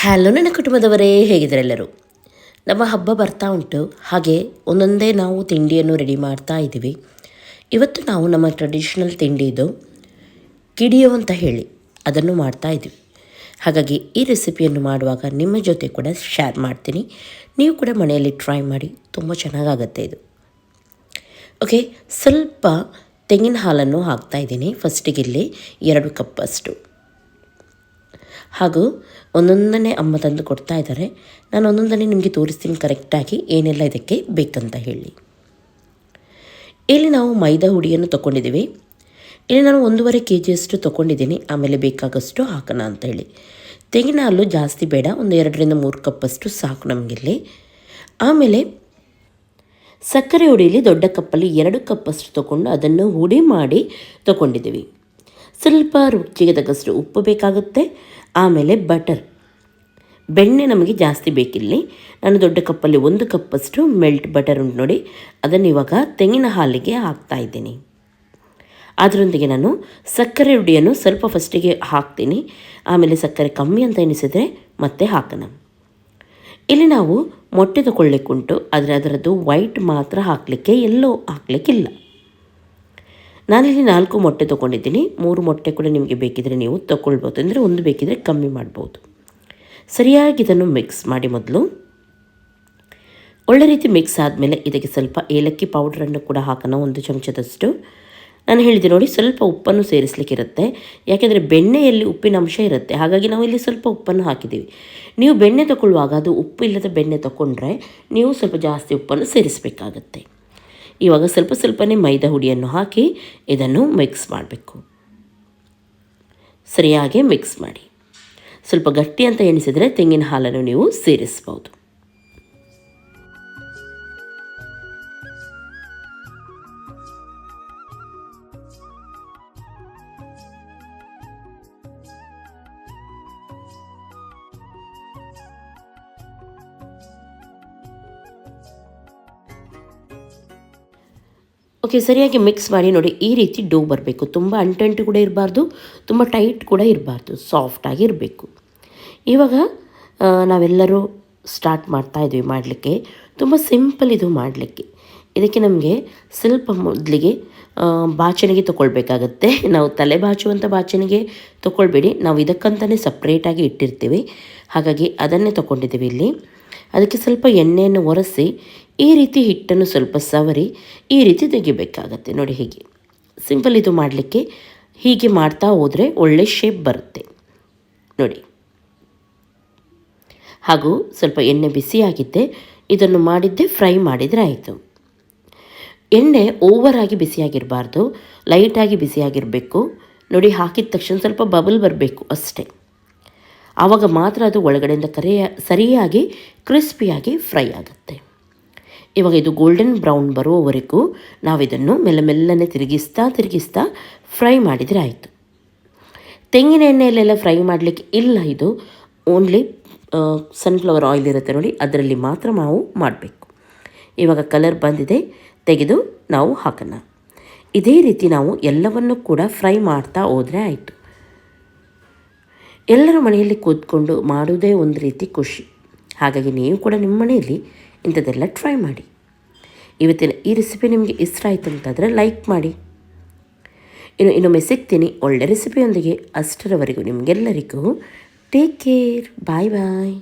Hello ನನ್ನ ಕುಟುಂಬದವರೇ, ಹೇಗಿದ್ದರೆಲ್ಲರೂ? ನಮ್ಮ ಹಬ್ಬ ಬರ್ತಾ ಉಂಟು. ಹಾಗೆ ಒಂದೊಂದೇ ನಾವು ತಿಂಡಿಯನ್ನು ರೆಡಿ ಮಾಡ್ತಾ ಇದ್ದೀವಿ. ಇವತ್ತು ನಾವು ನಮ್ಮ ಟ್ರೆಡಿಷ್ನಲ್ ತಿಂಡಿ ಇದು ಕಿಡಿಯೋ ಅಂತ ಹೇಳಿ ಅದನ್ನು ಮಾಡ್ತಾ ಇದ್ದೀವಿ. ಹಾಗಾಗಿ ಈ ರೆಸಿಪಿಯನ್ನು ಮಾಡುವಾಗ ನಿಮ್ಮ ಜೊತೆ ಕೂಡ ಶೇರ್ ಮಾಡ್ತೀನಿ. ನೀವು ಕೂಡ ಮನೆಯಲ್ಲಿ ಟ್ರೈ ಮಾಡಿ ತುಂಬ ಚೆನ್ನಾಗಾಗತ್ತೆ ಇದು. ಓಕೆ ಸ್ವಲ್ಪ ತೆಂಗಿನ ಹಾಲನ್ನು ಹಾಕ್ತಾ ಇದ್ದೀನಿ. ಫಸ್ಟಿಗೆ ಇಲ್ಲಿ ಎರಡು ಕಪ್ಪಷ್ಟು ಹಾಗೂ ಒಂದೊಂದನೇ ಅಮ್ಮ ತಂದು ಕೊಡ್ತಾ ಇದ್ದಾರೆ. ನಾನು ಒಂದೊಂದನೇ ನಿಮಗೆ ತೋರಿಸ್ತೀನಿ ಕರೆಕ್ಟಾಗಿ ಏನೆಲ್ಲ ಇದಕ್ಕೆ ಬೇಕಂತ ಹೇಳಿ. ಇಲ್ಲಿ ನಾವು ಮೈದಾ ಹುಡಿಯನ್ನು ತೊಗೊಂಡಿದ್ದೀವಿ ಇಲ್ಲಿ ನಾನು ಒಂದೂವರೆ ಕೆ ಜಿಯಷ್ಟು ತೊಗೊಂಡಿದ್ದೀನಿ ಆಮೇಲೆ ಬೇಕಾಗಷ್ಟು ಹಾಕೋಣ ಅಂತ ಹೇಳಿ. ತೆಂಗಿನ ಹಾಲು ಜಾಸ್ತಿ ಬೇಡ. ಒಂದು ಎರಡರಿಂದ ಮೂರು ಕಪ್ಪಷ್ಟು ಸಾಕು ನಮಗಿಲ್ಲಿ ಆಮೇಲೆ ಸಕ್ಕರೆ ಹುಡಿಯಲ್ಲಿ ದೊಡ್ಡ ಕಪ್ಪಲ್ಲಿ ಎರಡು ಕಪ್ಪಷ್ಟು ತೊಗೊಂಡು ಅದನ್ನು ಹುಡಿ ಮಾಡಿ ತೊಗೊಂಡಿದ್ದೀವಿ ಸ್ವಲ್ಪ ರುಚಿಗೆ ತಕ್ಕಷ್ಟು ಉಪ್ಪು ಬೇಕಾಗುತ್ತೆ. ಆಮೇಲೆ ಬಟರ್. ಬೆಣ್ಣೆ ನಮಗೆ ಜಾಸ್ತಿ ಬೇಕಿಲ್ಲಿ. ನಾನು ದೊಡ್ಡ ಕಪ್ಪಲ್ಲಿ ಒಂದು ಕಪ್ಪಷ್ಟು ಮೆಲ್ಟ್ ಬಟರ್ ಉಂಟು ನೋಡಿ, ಅದನ್ನು ಇವಾಗ ತೆಂಗಿನ ಹಾಲಿಗೆ ಹಾಕ್ತಾ ಇದ್ದೀನಿ. ಅದರೊಂದಿಗೆ ನಾನು ಸಕ್ಕರೆ ರುಡಿಯನ್ನು ಸ್ವಲ್ಪ ಫಸ್ಟಿಗೆ ಹಾಕ್ತೀನಿ. ಆಮೇಲೆ ಸಕ್ಕರೆ ಕಮ್ಮಿ ಅಂತ ಎನಿಸಿದರೆ ಮತ್ತೆ ಹಾಕೋಣ. ಇಲ್ಲಿ ನಾವು ಮೊಟ್ಟೆ ತಗೊಳ್ಳಿಕ್ಕುಂಟು ಆದರೆ ಅದರದ್ದು ವೈಟ್ ಮಾತ್ರ ಹಾಕಲಿಕ್ಕೆ ಎಲ್ಲೋ ಹಾಕಲಿಕ್ಕಿಲ್ಲ. ನಾನಿಲ್ಲಿ ನಾಲ್ಕು ಮೊಟ್ಟೆ ತೊಗೊಂಡಿದ್ದೀನಿ. ಮೂರು ಮೊಟ್ಟೆ ಕೂಡ ನಿಮಗೆ ಬೇಕಿದ್ರೆ ನೀವು ತೊಗೊಳ್ಬೋದು. ಅಂದರೆ ಒಂದು ಬೇಕಿದ್ರೆ ಕಮ್ಮಿ ಮಾಡ್ಬೋದು. ಸರಿಯಾಗಿ ಇದನ್ನು ಮಿಕ್ಸ್ ಮಾಡಿ ಮೊದಲು. ಒಳ್ಳೆ ರೀತಿ ಮಿಕ್ಸ್ ಆದಮೇಲೆ ಇದಕ್ಕೆ ಸ್ವಲ್ಪ ಏಲಕ್ಕಿ ಪೌಡ್ರನ್ನು ಕೂಡ ಹಾಕೋಣ ಒಂದು ಚಮಚದಷ್ಟು. ನಾನು ಹೇಳಿದೆ ನೋಡಿ, ಸ್ವಲ್ಪ ಉಪ್ಪನ್ನು ಸೇರಿಸಲಿಕ್ಕಿರುತ್ತೆ ಯಾಕೆಂದರೆ ಬೆಣ್ಣೆಯಲ್ಲಿ ಉಪ್ಪಿನ ಅಂಶ ಇರುತ್ತೆ. ಹಾಗಾಗಿ ನಾವು ಇಲ್ಲಿ ಸ್ವಲ್ಪ ಉಪ್ಪನ್ನು ಹಾಕಿದ್ದೀವಿ. ನೀವು ಬೆಣ್ಣೆ ತಗೊಳ್ಳುವಾಗ ಅದು ಉಪ್ಪು ಇಲ್ಲದ ಬೆಣ್ಣೆ ತಗೊಂಡ್ರೆ ನೀವು ಸ್ವಲ್ಪ ಜಾಸ್ತಿ ಉಪ್ಪನ್ನು ಸೇರಿಸಬೇಕಾಗತ್ತೆ. ಇವಾಗ ಸ್ವಲ್ಪ ಸ್ವಲ್ಪನೇ ಮೈದಾ ಹುಡಿಯನ್ನು ಹಾಕಿ ಇದನ್ನು ಮಿಕ್ಸ್ ಮಾಡಬೇಕು. ಸರಿಯಾಗಿ ಮಿಕ್ಸ್ ಮಾಡಿ. ಸ್ವಲ್ಪ ಗಟ್ಟಿ ಅಂತ ಎಣಿಸಿದರೆ ತೆಂಗಿನ ಹಾಲನ್ನು ನೀವು ಸೇರಿಸ್ಬೋದು. ಓಕೆ ಸರಿಯಾಗಿ ಮಿಕ್ಸ್ ಮಾಡಿ ನೋಡಿ, ಈ ರೀತಿ ಡೋ ಬರಬೇಕು. ತುಂಬ ಅಂಟಂಟು ಕೂಡ ಇರಬಾರ್ದು, ತುಂಬ ಟೈಟ್ ಕೂಡ ಇರಬಾರ್ದು ಸಾಫ್ಟಾಗಿ ಇರಬೇಕು. ಇವಾಗ ನಾವೆಲ್ಲರೂ ಸ್ಟಾರ್ಟ್ ಮಾಡ್ತಾ ಇದ್ವಿ ಮಾಡಲಿಕ್ಕೆ. ತುಂಬ ಸಿಂಪಲ್ ಇದು ಮಾಡಲಿಕ್ಕೆ. ಇದಕ್ಕೆ ನಮಗೆ ಸ್ವಲ್ಪ ಮೊದಲಿಗೆ ಬಾಚಣಿಗೆ ತೊಗೊಳ್ಬೇಕಾಗತ್ತೆ ನಾವು ತಲೆ ಬಾಚುವಂಥ ಬಾಚಣಿಗೆ ತೊಗೊಳ್ಬೇಡಿ ನಾವು ಇದಕ್ಕಂತಲೇ ಸಪ್ರೇಟಾಗಿ ಇಟ್ಟಿರ್ತೀವಿ. ಹಾಗಾಗಿ ಅದನ್ನೇ ತೊಗೊಂಡಿದ್ದೀವಿ ಇಲ್ಲಿ. ಅದಕ್ಕೆ ಸ್ವಲ್ಪ ಎಣ್ಣೆಯನ್ನು ಒರೆಸಿ, ಈ ರೀತಿ ಹಿಟ್ಟನ್ನು ಸ್ವಲ್ಪ ಸವರಿ, ಈ ರೀತಿ ತೆಗಿಬೇಕಾಗತ್ತೆ. ನೋಡಿ ಹೀಗೆ. ಸಿಂಪಲ್ ಇದು ಮಾಡಲಿಕ್ಕೆ ಹೀಗೆ ಮಾಡ್ತಾ ಹೋದರೆ ಒಳ್ಳೆ ಶೇಪ್ ಬರುತ್ತೆ. ನೋಡಿ. ಹಾಗೂ ಸ್ವಲ್ಪ ಎಣ್ಣೆ ಬಿಸಿಯಾಗಿದ್ದೆ ಇದನ್ನು ಮಾಡಿದ್ದೆ ಫ್ರೈ ಮಾಡಿದರೆ ಆಯಿತು. ಎಣ್ಣೆ ಓವರಾಗಿ ಬಿಸಿಯಾಗಿರಬಾರ್ದು ಲೈಟಾಗಿ ಬಿಸಿಯಾಗಿರಬೇಕು ನೋಡಿ ಹಾಕಿದ ತಕ್ಷಣ ಸ್ವಲ್ಪ ಬಬಲ್ ಬರಬೇಕು ಅಷ್ಟೇ. ಆವಾಗ ಮಾತ್ರ ಅದು ಒಳಗಡೆಯಿಂದ ಕರೆಯ, ಸರಿಯಾಗಿ, ಕ್ರಿಸ್ಪಿಯಾಗಿ ಫ್ರೈ ಆಗುತ್ತೆ. ಇವಾಗ ಇದು ಗೋಲ್ಡನ್ ಬ್ರೌನ್ ಬರುವವರೆಗೂ ನಾವಿದನ್ನು ಮೆಲ್ಲ ಮೆಲ್ಲನೆ ತಿರುಗಿಸ್ತಾ ತಿರುಗಿಸ್ತಾ ಫ್ರೈ ಮಾಡಿದರೆ ಆಯಿತು. ತೆಂಗಿನ ಎಣ್ಣೆಯಲ್ಲೆಲ್ಲ ಫ್ರೈ ಮಾಡಲಿಕ್ಕೆ ಇಲ್ಲ ಇದು. ಓನ್ಲಿ ಸನ್ಫ್ಲವರ್ ಆಯಿಲ್ ಇರುತ್ತೆ ನೋಡಿ, ಅದರಲ್ಲಿ ಮಾತ್ರ ನಾವು ಮಾಡಬೇಕು. ಇವಾಗ ಕಲರ್ ಬಂದಿದೆ, ತೆಗೆದು ನಾವು ಹಾಕೋಣ. ಇದೇ ರೀತಿ ನಾವು ಎಲ್ಲವನ್ನು ಕೂಡ ಫ್ರೈ ಮಾಡ್ತಾ ಹೋದರೆ ಆಯಿತು. ಎಲ್ಲರ ಮನೆಯಲ್ಲಿ ಕೂತ್ಕೊಂಡು ಮಾಡುವುದೇ ಒಂದು ರೀತಿ ಖುಷಿ. ಹಾಗಾಗಿ ನೀವು ಕೂಡ ನಿಮ್ಮ ಮನೆಯಲ್ಲಿ ಇಂಥದ್ದೆಲ್ಲ ಟ್ರೈ ಮಾಡಿ. ಇವತ್ತಿನ ಈ ರೆಸಿಪಿ ನಿಮಗೆ ಇಷ್ಟ ಆಯಿತು ಅಂತಾದರೆ ಲೈಕ್ ಮಾಡಿ. ಇನ್ನು ಇನ್ನೊಮ್ಮೆ ಸಿಗ್ತೀನಿ ಒಳ್ಳೆ ರೆಸಿಪಿಯೊಂದಿಗೆ ಅಷ್ಟರವರೆಗೂ ನಿಮಗೆಲ್ಲರಿಗೂ. ಟೇಕ್ ಕೇರ್ ಬಾಯ್ ಬಾಯ್